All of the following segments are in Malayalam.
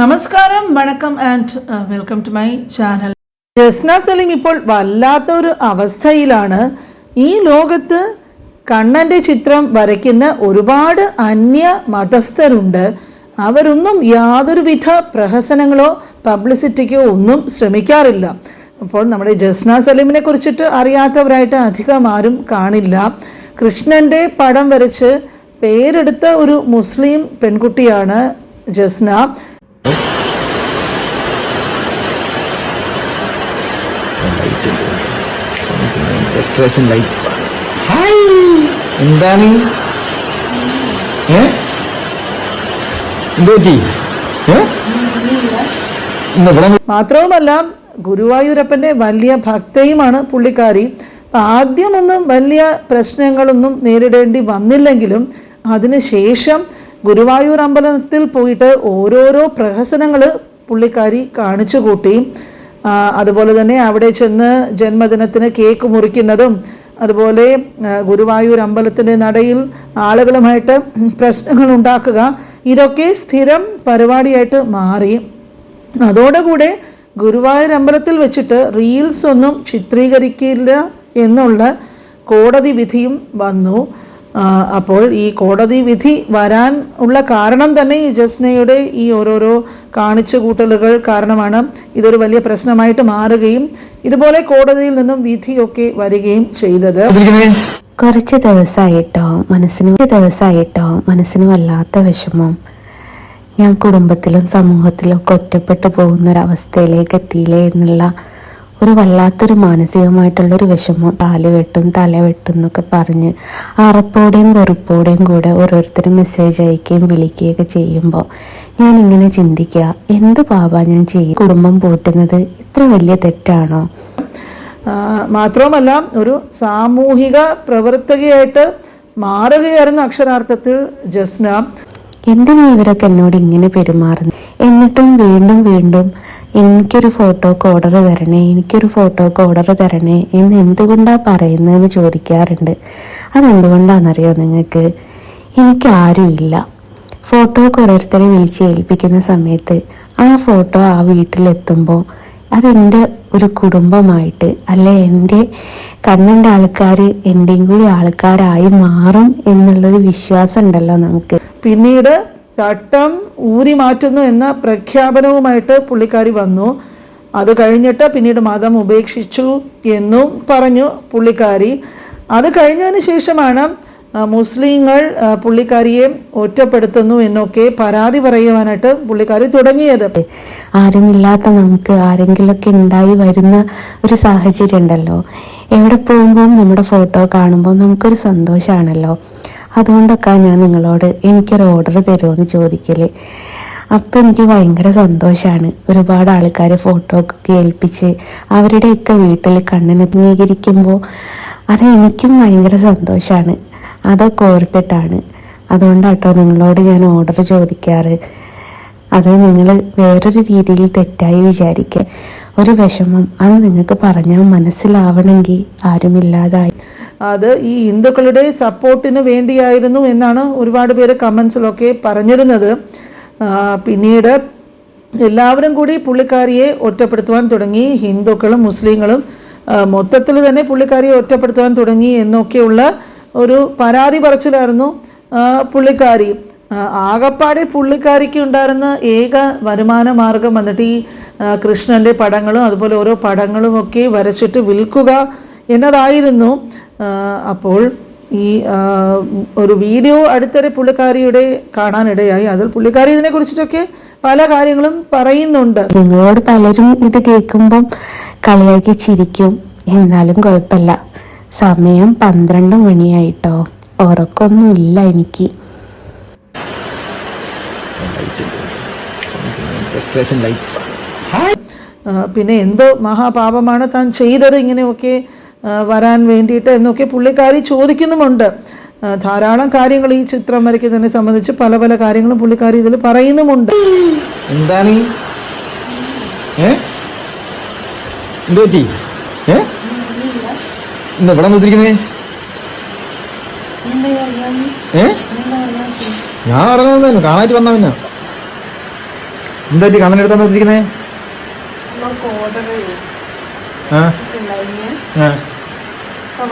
നമസ്കാരം വണക്കം and welcome to my channel. Jasna Saleem ഇപ്പോൾ വല്ലാത്ത ഒരു അവസ്ഥയിലാണ്. ഈ ലോകത്ത് കണ്ണന്റെ ചിത്രം വരയ്ക്കുന്ന ഒരുപാട് അന്യ മതസ്ഥരുണ്ട്. അവരൊന്നും യാതൊരുവിധ പ്രഹസനങ്ങളോ പബ്ലിസിറ്റിക്കോ ഒന്നും ശ്രമിക്കാറില്ല. അപ്പോൾ നമ്മുടെ ജസ്ന സലീമിനെ കുറിച്ചിട്ട് അറിയാത്തവരായിട്ട് അധികം ആരും കാണില്ല. കൃഷ്ണന്റെ പടം വരച്ച് പേരെടുത്ത ഒരു മുസ്ലിം പെൺകുട്ടിയാണ് ജസ്ന. ഡെക്കറേഷൻ ലൈറ്റ്സ് ഹായ് എന്താണ്? ഏ? മാത്രവുമല്ല ഗുരുവായൂരപ്പന്റെ വലിയ ഭക്തയുമാണ് പുള്ളിക്കാരി. ആദ്യമൊന്നും വലിയ പ്രശ്നങ്ങളൊന്നും നേരിടേണ്ടി വന്നില്ലെങ്കിലും അതിനുശേഷം ഗുരുവായൂർ അമ്പലത്തിൽ പോയിട്ട് ഓരോരോ പ്രഹസനങ്ങൾ പുള്ളിക്കാരി കാണിച്ചു കൂട്ടി അതുപോലെ തന്നെ അവിടെ ചെന്ന് ജന്മദിനത്തിന് കേക്ക് മുറിക്കുന്നതും അതുപോലെ ഗുരുവായൂർ അമ്പലത്തിന്റെ നടയിൽ ആളുകളുമായിട്ട് പ്രശ്നങ്ങൾ ഉണ്ടാക്കുക ഇതൊക്കെ സ്ഥിരം പരിപാടിയായിട്ട് മാറി. അതോടുകൂടെ ഗുരുവായൂർ അമ്പലത്തിൽ വെച്ചിട്ട് റീൽസ് ഒന്നും ചിത്രീകരിക്കില്ല എന്നുള്ള കോടതി വിധിയും വന്നു. അപ്പോൾ ഈ കോടതി വിധി വരാൻ ഉള്ള കാരണം തന്നെ ഈ ജസ്നയുടെ ഈ ഓരോരോ കാണിച്ചു കൂട്ടലുകൾ കാരണമാണ്. ഇതൊരു വലിയ പ്രശ്നമായിട്ട് മാറുകയും ഇതുപോലെ കോടതിയിൽ നിന്നും വിധിയൊക്കെ വരികയും ചെയ്തത്. കുറച്ച് ദിവസമായിട്ടോ മനസ്സിന് കുറച്ച് ദിവസമായിട്ടോ മനസ്സിന് വല്ലാത്ത വിഷമം. ഞാൻ കുടുംബത്തിലും സമൂഹത്തിലും ഒക്കെ ഒറ്റപ്പെട്ടു പോകുന്ന അവസ്ഥയിലേക്ക് എത്തിയില്ലേ എന്നുള്ള ഒരു വല്ലാത്തൊരു മാനസികമായിട്ടുള്ളൊരു വിഷമം. കാൽ വെട്ടും തല വെട്ടും എന്നൊക്കെ പറഞ്ഞ് അറപ്പോടെയും വെറുപ്പോടെയും കൂടെ ഓരോരുത്തരും മെസ്സേജ് അയക്കുകയും വിളിക്കുകയൊക്കെ ചെയ്യുമ്പോൾ ഞാൻ ഇങ്ങനെ ചിന്തിക്കുക എന്ത് പാപ ഞാൻ ചെയ്യും? കുടുംബം പോറ്റുന്നത് ഇത്ര വലിയ തെറ്റാണോ? മാത്രവുമല്ല ഒരു സാമൂഹിക പ്രവർത്തകയായിട്ട് മാറുകയായിരുന്നു അക്ഷരാർത്ഥത്തിൽ ജസ്ന. എന്തിനാ ഇവരൊക്കെ എന്നോട് ഇങ്ങനെ പെരുമാറുന്നു എന്നിട്ടും വീണ്ടും വീണ്ടും എനിക്കൊരു ഫോട്ടോക്ക് ഓർഡർ തരണേ എനിക്കൊരു ഫോട്ടോക്ക് ഓർഡർ തരണേ എന്ന് എന്തുകൊണ്ടാണ് പറയുന്നതെന്ന് ചോദിക്കാറുണ്ട്. അതെന്തുകൊണ്ടാണെന്നറിയോ നിങ്ങൾക്ക്? എനിക്ക് ആരുമില്ല ഫോട്ടോക്ക് ഓരോരുത്തരെ വിളിച്ച് ഏൽപ്പിക്കുന്ന സമയത്ത് ആ ഫോട്ടോ ആ വീട്ടിലെത്തുമ്പോൾ അതെന്റെ ഒരു കുടുംബമായിട്ട് അല്ലെ എന്റെ കണ്ണന്റെ ആൾക്കാർ എന്റെയും കൂടി ആൾക്കാരായി മാറും എന്നുള്ളൊരു വിശ്വാസം ഉണ്ടല്ലോ നമുക്ക്. പിന്നീട് തട്ടം ഊരി മാറ്റുന്നു എന്ന പ്രഖ്യാപനവുമായിട്ട് പുള്ളിക്കാരി വന്നു. അത് കഴിഞ്ഞിട്ട് പിന്നീട് മതം ഉപേക്ഷിച്ചു എന്നും പറഞ്ഞു പുള്ളിക്കാരി. അത് കഴിഞ്ഞതിന് ശേഷമാണ് മുസ്ലിങ്ങൾ പുള്ളിക്കാരിയെ ഒറ്റപ്പെടുത്തുന്നു എന്നൊക്കെ പരാതി പറയുവാനായിട്ട് പുള്ളിക്കാരി തുടങ്ങിയത്. ആരുമില്ലാത്ത നമുക്ക് ആരെങ്കിലൊക്കെ ഉണ്ടായി വരുന്ന ഒരു സാഹചര്യം ഉണ്ടല്ലോ എവിടെ പോകുമ്പോൾ നമ്മുടെ ഫോട്ടോ കാണുമ്പോൾ നമുക്കൊരു സന്തോഷമാണല്ലോ. അതുകൊണ്ടൊക്കെ ഞാൻ നിങ്ങളോട് എനിക്കൊരു ഓർഡർ തരുമോ എന്ന് ചോദിക്കൽ. അപ്പം എനിക്ക് ഭയങ്കര സന്തോഷമാണ് ഒരുപാട് ആൾക്കാർ ഫോട്ടോ ഒക്കെ ഏൽപ്പിച്ച് അവരുടെയൊക്കെ വീട്ടിൽ കണ്ണിനെ അംഗീകരിക്കുമ്പോൾ അത് എനിക്കും ഭയങ്കര സന്തോഷമാണ് അതൊക്കെ ഓർത്തിട്ടാണ്. അതുകൊണ്ടാട്ടോ നിങ്ങളോട് ഞാൻ ഓർഡർ ചോദിക്കാറ്. അത് നിങ്ങൾ വേറൊരു രീതിയിൽ തെറ്റായി വിചാരിക്കുക ഒരു വിഷമം അത് നിങ്ങൾക്ക് പറഞ്ഞാൽ മനസ്സിലാവണമെങ്കിൽ ആരുമില്ലാതായി. അത് ഈ ഹിന്ദുക്കളുടെ സപ്പോർട്ടിന് വേണ്ടിയായിരുന്നു എന്നാണ് ഒരുപാട് പേര് കമൻസിലൊക്കെ പറഞ്ഞിരുന്നത്. പിന്നീട് എല്ലാവരും കൂടി പുള്ളിക്കാരിയെ ഒറ്റപ്പെടുത്തുവാൻ തുടങ്ങി. ഹിന്ദുക്കളും മുസ്ലിങ്ങളും മൊത്തത്തിൽ തന്നെ പുള്ളിക്കാരിയെ ഒറ്റപ്പെടുത്തുവാൻ തുടങ്ങി എന്നൊക്കെയുള്ള ഒരു പരാതി പറച്ചിലായിരുന്നു പുള്ളിക്കാരി. ആകപ്പാടെ പുള്ളിക്കാരിക്ക് ഉണ്ടായിരുന്ന ഏക വരുമാന മാർഗം വന്നിട്ട് ഈ കൃഷ്ണന്റെ പടങ്ങളും അതുപോലെ ഓരോ പടങ്ങളും ഒക്കെ വരച്ചിട്ട് വിൽക്കുക എന്നതായിരുന്നു. അപ്പോൾ ഈ ഒരു വീഡിയോ അടുത്തിടെ പുള്ളിക്കാരിയുടെ കാണാനിടയായി. അതിൽ പുള്ളിക്കാരി ഇതിനെ കുറിച്ചിട്ടൊക്കെ പല കാര്യങ്ങളും പറയുന്നുണ്ട്. നിങ്ങളോട് പലരും ഇത് കേൾക്കുമ്പം കളിയാക്കി ചിരിക്കും. എന്നാലും കുഴപ്പമില്ല. സമയം പന്ത്രണ്ട് മണിയായിട്ടോ. ഉറക്കൊന്നും ഇല്ല എനിക്ക് പിന്നെ എന്തോ മഹാപാപമാണ് താൻ ചെയ്തത് ഇങ്ങനെയൊക്കെ വരാൻ വേണ്ടിയിട്ട് എന്നൊക്കെ പുള്ളിക്കാരി ചോദിക്കുന്നുമുണ്ട്. ധാരാളം കാര്യങ്ങൾ ഈ ചിത്രം വരയ്ക്കുന്നതിനെ സംബന്ധിച്ച് പല പല കാര്യങ്ങളും പുള്ളിക്കാരി ഇതിൽ പറയുന്നുമുണ്ട്. എന്താണ് എന്ത് പറ്റി? ഏ? ഇന്ന് ഇവിടെ വന്നിരിക്കുന്നേ ഏ? ഞാൻ ഇറങ്ങുന്നു കാണാറ്റ് വന്ന പിന്നെ. എന്താ പറ്റി? കണ്ണൻ എടുത്താൽ നോക്കിയിരിക്കുന്നേ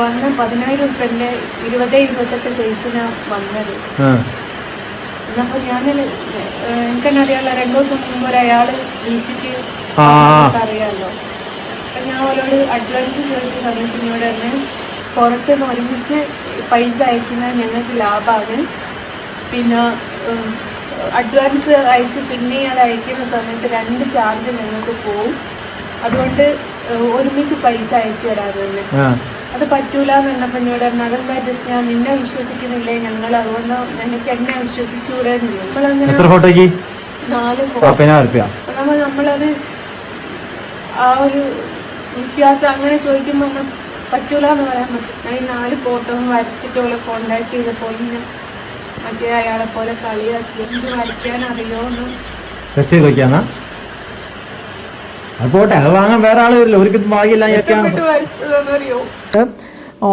വന്ന് പതിനായിരം ഉറുപ്പന്റെ ഇരുപത് ഇരുപത്തെട്ട് സൈസിനാ വന്നത്. എന്നപ്പോ ഞാൻ എനിക്കെന്നെ അറിയാലോ രണ്ടു ദിവസം മുമ്പ് ഒരാൾ വിളിച്ചിട്ട്. അറിയാലോ അപ്പൊ ഞാൻ അവരോട് അഡ്വാൻസ് ചോദിച്ച സമയത്ത് എന്നോട് തന്നെ പുറത്ത് നിന്ന് ഒരുമിച്ച് പൈസ അയക്കുന്നത് ഞങ്ങൾക്ക് ലാഭമാണ് പിന്നെ അഡ്വാൻസ് അയച്ച് പിന്നെ അത് അയക്കുന്ന സമയത്ത് രണ്ട് ചാർജ് ഞങ്ങൾക്ക് പോവും. അതുകൊണ്ട് ഒരുമിച്ച് പൈസ അയച്ചു തരാറുണ്ട് അത് പറ്റൂല എന്ന് പറഞ്ഞപ്പോൾ എന്നോട് അതെന്താ ജസ്റ്റ് ഞാൻ നിന്നെ വിശ്വസിക്കുന്നില്ലേ? ഞങ്ങൾ അതുകൊണ്ട് എനിക്ക് എന്നെ. നമ്മളങ്ങനെ എത്ര ഫോട്ടോയ്ക്ക് നാല് ഫോട്ടോ നമ്മളത് ആ ഒരു വിശ്വാസം അങ്ങനെ ചോദിക്കുമ്പോൾ നമ്മൾ പറ്റൂല എന്ന് പറയാൻ പറ്റും. ഞാൻ ഈ നാല് ഫോട്ടോ വരച്ചിട്ട് ഓളെ കോണ്ടാക്ട് ചെയ്തപ്പോൾ മറ്റേ അയാളെ പോലെ കളിയാക്കി. എന്ത് വരയ്ക്കാൻ അറിയോ എന്ന്? അത് പോട്ടെ അത് വാങ്ങാൻ വേറെ ആൾ വരില്ല. ഒരിക്കലും ഭാഗ്യമില്ല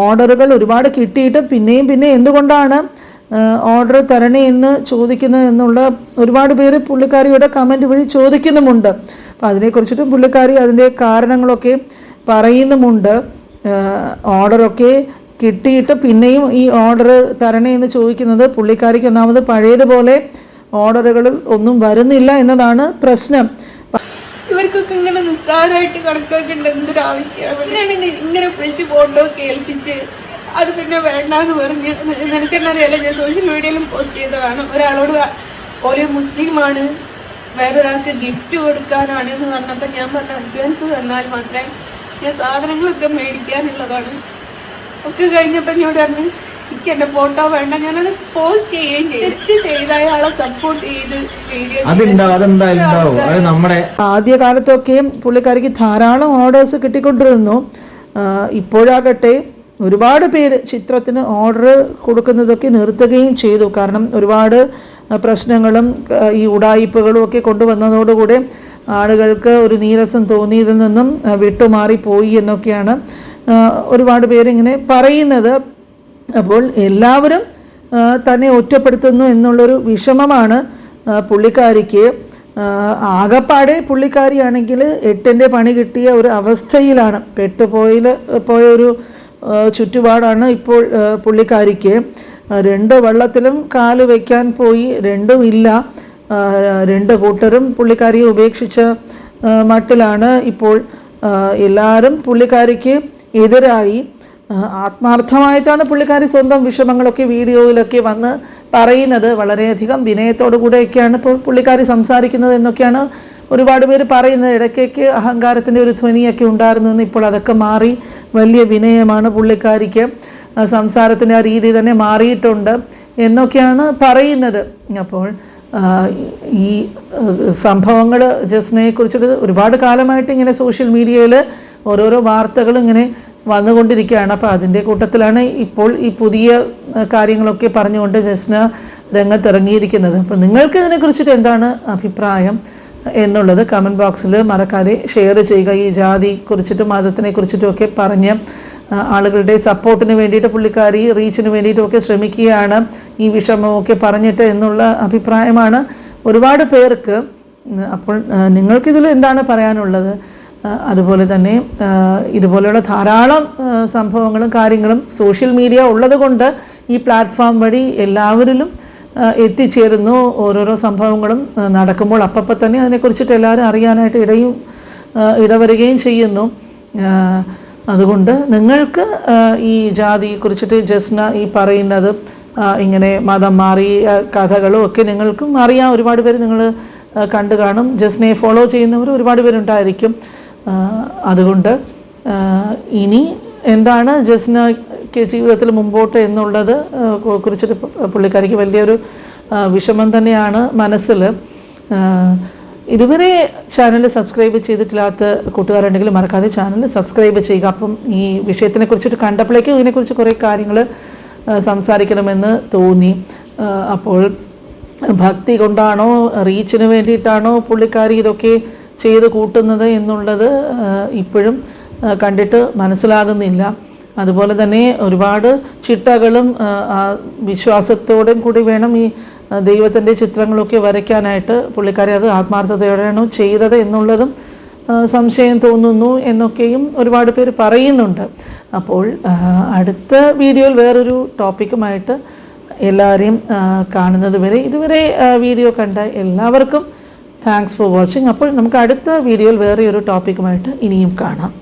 ഓർഡറുകൾ ഒരുപാട് കിട്ടിയിട്ട് പിന്നെയും പിന്നെ എന്തുകൊണ്ടാണ് ഓർഡർ തരണേ എന്ന് ചോദിക്കുന്നത് എന്നുള്ള ഒരുപാട് പേര് പുള്ളിക്കാരിയുടെ കമന്റ് വഴി ചോദിക്കുന്നുമുണ്ട്. അപ്പോൾ അതിനെക്കുറിച്ചിട്ടും പുള്ളിക്കാരി അതിന്റെ കാരണങ്ങളൊക്കെ പറയുന്നുമുണ്ട്. ഓർഡറൊക്കെ കിട്ടിയിട്ട് പിന്നെയും ഈ ഓർഡർ തരണേ എന്ന് ചോദിക്കുന്നത് പുള്ളിക്കാരിക്ക് ഒന്നാമത് പഴയതുപോലെ ഓർഡറുകളിൽ ഒന്നും വരുന്നില്ല എന്നതാണ് പ്രശ്നം. ഇങ്ങനെ നിസ്സാരമായിട്ട് കണക്കാക്കേണ്ട എന്തൊരു ആവശ്യമാണ് ഞാൻ ഇങ്ങനെ വിളിച്ച് ഫോട്ടോ കേൾപ്പിച്ച് അത് പിന്നെ വേണ്ടാന്ന് പറഞ്ഞ് നിനക്ക് തന്നെ അറിയാലോ ഞാൻ സോഷ്യൽ മീഡിയയിലും പോസ്റ്റ് ചെയ്തതാണ്. ഒരാളോട് ഒരു മുസ്ലിമാണ് വേറൊരാൾക്ക് ഗിഫ്റ്റ് കൊടുക്കാനാണ് എന്ന് പറഞ്ഞപ്പോൾ ഞാൻ പറഞ്ഞ അഡ്വാൻസ് തന്നാൽ മാത്രമേ ഞാൻ സാധനങ്ങളൊക്കെ മേടിക്കാനുള്ളതാണ്. ഒക്കെ കഴിഞ്ഞപ്പോൾ ഞാൻ പറഞ്ഞു എനിക്ക് എന്റെ ഫോട്ടോ വേണ്ട. ഞാനത് പോസ്റ്റ് ചെയ്യുകയും ചെയ്തു. തെറ്റ് ചെയ്ത അയാളെ സപ്പോർട്ട് ചെയ്ത് വീഡിയോ അതുണ്ടാവും അതെന്തായാലും ഉണ്ടാവും അത് നമ്മുടെ ആദ്യ കാലത്തൊക്കെയും പുള്ളിക്കാരിക്ക് ധാരാളം ഓർഡേഴ്സ് കിട്ടിക്കൊണ്ടിരുന്നു. ഇപ്പോഴാകട്ടെ ഒരുപാട് പേര് ചിത്രത്തിന് ഓർഡർ കൊടുക്കുന്നതൊക്കെ നിർത്തുകയും ചെയ്തു. കാരണം ഒരുപാട് പ്രശ്നങ്ങളും ഈ ഉടായിപ്പുകളും ഒക്കെ കൊണ്ടുവന്നതോടുകൂടി ആളുകൾക്ക് ഒരു നീരസം തോന്നിയതിൽ നിന്നും വിട്ടുമാറി വിട്ടുമാറിപ്പോയി എന്നൊക്കെയാണ് ഒരുപാട് പേരിങ്ങനെ പറയുന്നത്. അപ്പോൾ എല്ലാവരും തന്നെ ഒറ്റപ്പെടുത്തുന്നു എന്നുള്ളൊരു വിഷമമാണ് പുള്ളിക്കാരിക്ക്. ആകപ്പാടെ പുള്ളിക്കാരിയാണെങ്കിൽ എട്ടിന്റെ പണി കിട്ടിയ ഒരു അവസ്ഥയിലാണ്. പെട്ടുപോയിൽ പോയ ഒരു ചുറ്റുപാടാണ് ഇപ്പോൾ പുള്ളിക്കാരിക്ക്. രണ്ട് വള്ളത്തിലും കാൽ വയ്ക്കാൻ പോയി രണ്ടും ഇല്ല. രണ്ട് കൂട്ടരും പുള്ളിക്കാരിയെ ഉപേക്ഷിച്ച മട്ടിലാണ് ഇപ്പോൾ എല്ലാവരും പുള്ളിക്കാരിക്ക് എതിരായി. ആത്മാർത്ഥമായിട്ടാണ് പുള്ളിക്കാരി സ്വന്തം വിഷമങ്ങളൊക്കെ വീഡിയോയിലൊക്കെ വന്ന് പറയുന്നത്. വളരെയധികം വിനയത്തോടു കൂടെയൊക്കെയാണ് ഇപ്പോൾ പുള്ളിക്കാരി സംസാരിക്കുന്നത് എന്നൊക്കെയാണ് ഒരുപാട് പേര് പറയുന്നത്. ഇടയ്ക്കൊക്കെ അഹങ്കാരത്തിന്റെ ഒരു ധ്വനിയൊക്കെ ഉണ്ടായിരുന്നു എന്ന് ഇപ്പോൾ അതൊക്കെ മാറി. വലിയ വിനയമാണ് പുള്ളിക്കാരിക്ക്. സംസാരത്തിന്റെ ആ രീതി തന്നെ മാറിയിട്ടുണ്ട് എന്നൊക്കെയാണ് പറയുന്നത്. അപ്പോൾ ഈ സംഭവങ്ങൾ ജസ്നയെ കുറിച്ചിട്ട് ഒരുപാട് കാലമായിട്ട് ഇങ്ങനെ സോഷ്യൽ മീഡിയയിൽ ഓരോരോ വാർത്തകൾ ഇങ്ങനെ വന്നുകൊണ്ടിരിക്കുകയാണ്. അപ്പോൾ അതിന്റെ കൂട്ടത്തിലാണ് ഇപ്പോൾ ഈ പുതിയ കാര്യങ്ങളൊക്കെ പറഞ്ഞുകൊണ്ട് ജസ്ന രംഗത്തിറങ്ങിയിരിക്കുന്നത്. അപ്പോൾ നിങ്ങൾക്ക് ഇതിനെക്കുറിച്ചിട്ട് എന്താണ് അഭിപ്രായം എന്നുള്ളത് കമന്റ് ബോക്സിൽ മറക്കാതെ ഷെയർ ചെയ്യുക. ഈ ജാതി കുറിച്ചിട്ടും മതത്തിനെ കുറിച്ചിട്ടും ഒക്കെ പറഞ്ഞ് ആളുകളുടെ സപ്പോർട്ടിന് വേണ്ടിയിട്ട് പുള്ളിക്കാരി റീച്ചിന് വേണ്ടിയിട്ടുമൊക്കെ ശ്രമിക്കുകയാണ്. ഈ വിഷമമൊക്കെ പറഞ്ഞിട്ട് എന്നുള്ള അഭിപ്രായമാണ് ഒരുപാട് പേർക്ക്. അപ്പോൾ നിങ്ങൾക്കിതിൽ എന്താണ് പറയാനുള്ളത്? അതുപോലെ തന്നെ ഇതുപോലെയുള്ള ധാരാളം സംഭവങ്ങളും കാര്യങ്ങളും സോഷ്യൽ മീഡിയ ഉള്ളതുകൊണ്ട് ഈ പ്ലാറ്റ്ഫോം വഴി എല്ലാവരിലും എത്തിച്ചേരുന്നു. ഓരോരോ സംഭവങ്ങളും നടക്കുമ്പോൾ അപ്പപ്പം തന്നെ അതിനെക്കുറിച്ചിട്ട് എല്ലാവരും അറിയാനായിട്ട് ഇടയും ഇടവരുകയും ചെയ്യുന്നു. അതുകൊണ്ട് നിങ്ങൾക്ക് ഈ ജാതിയെക്കുറിച്ചിട്ട് ജസ്ന ഈ പറയുന്നത് ഇങ്ങനെ മതം മാറി ആ, കഥകളും ഒക്കെ നിങ്ങൾക്കും അറിയാം. ഒരുപാട് പേര് നിങ്ങൾ കണ്ടു കാണും ജസ്നയെ ഫോളോ ചെയ്യുന്നവർ ഒരുപാട് പേരുണ്ടായിരിക്കും. അതുകൊണ്ട് ഇനി എന്താണ് ജസ്നയ്ക്ക് ജീവിതത്തിൽ മുമ്പോട്ട് എന്നുള്ളത് കുറിച്ചിട്ട് പുള്ളിക്കാരിക്ക് വലിയൊരു വിഷമം തന്നെയാണ് മനസ്സിൽ. ഇതുവരെ ചാനൽ സബ്സ്ക്രൈബ് ചെയ്തിട്ടില്ലാത്ത കൂട്ടുകാരുണ്ടെങ്കിൽ മറക്കാതെ ചാനൽ സബ്സ്ക്രൈബ് ചെയ്യുക. അപ്പം ഈ വിഷയത്തിനെ കുറിച്ചിട്ട് കണ്ടപ്പോഴേക്കും ഇതിനെക്കുറിച്ച് കുറേ കാര്യങ്ങൾ സംസാരിക്കണമെന്ന് തോന്നി. അപ്പോൾ ഭക്തി കൊണ്ടാണോ റീച്ചിന് വേണ്ടിയിട്ടാണോ പുള്ളിക്കാരി ഇതൊക്കെ ചെയ്ത് കൂട്ടുന്നത് എന്നുള്ളത് ഇപ്പോഴും കണ്ടിട്ട് മനസ്സിലാകുന്നില്ല. അതുപോലെ തന്നെ ഒരുപാട് ചിട്ടകളും വിശ്വാസത്തോടും കൂടി വേണം ഈ ദൈവത്തിന്റെ ചിത്രങ്ങളൊക്കെ വരയ്ക്കാനായിട്ട് പുള്ളിക്കാരി അത് ആത്മാർത്ഥതയോടെയാണോ ചെയ്തത് എന്നുള്ളതും സംശയം തോന്നുന്നു എന്നൊക്കെയും ഒരുപാട് പേര് പറയുന്നുണ്ട്. അപ്പോൾ അടുത്ത വീഡിയോയിൽ വേറൊരു ടോപ്പിക്കുമായിട്ട് എല്ലാവരെയും കാണുന്നത് വരെ ഇതുവരെ വീഡിയോ കണ്ട എല്ലാവർക്കും താങ്ക്സ് ഫോർ വാച്ചിങ് അപ്പോൾ നമുക്ക് അടുത്ത വീഡിയോയിൽ വേറെ ഒരു ടോപ്പിക്കുമായിട്ട് ഇനിയും കാണാം.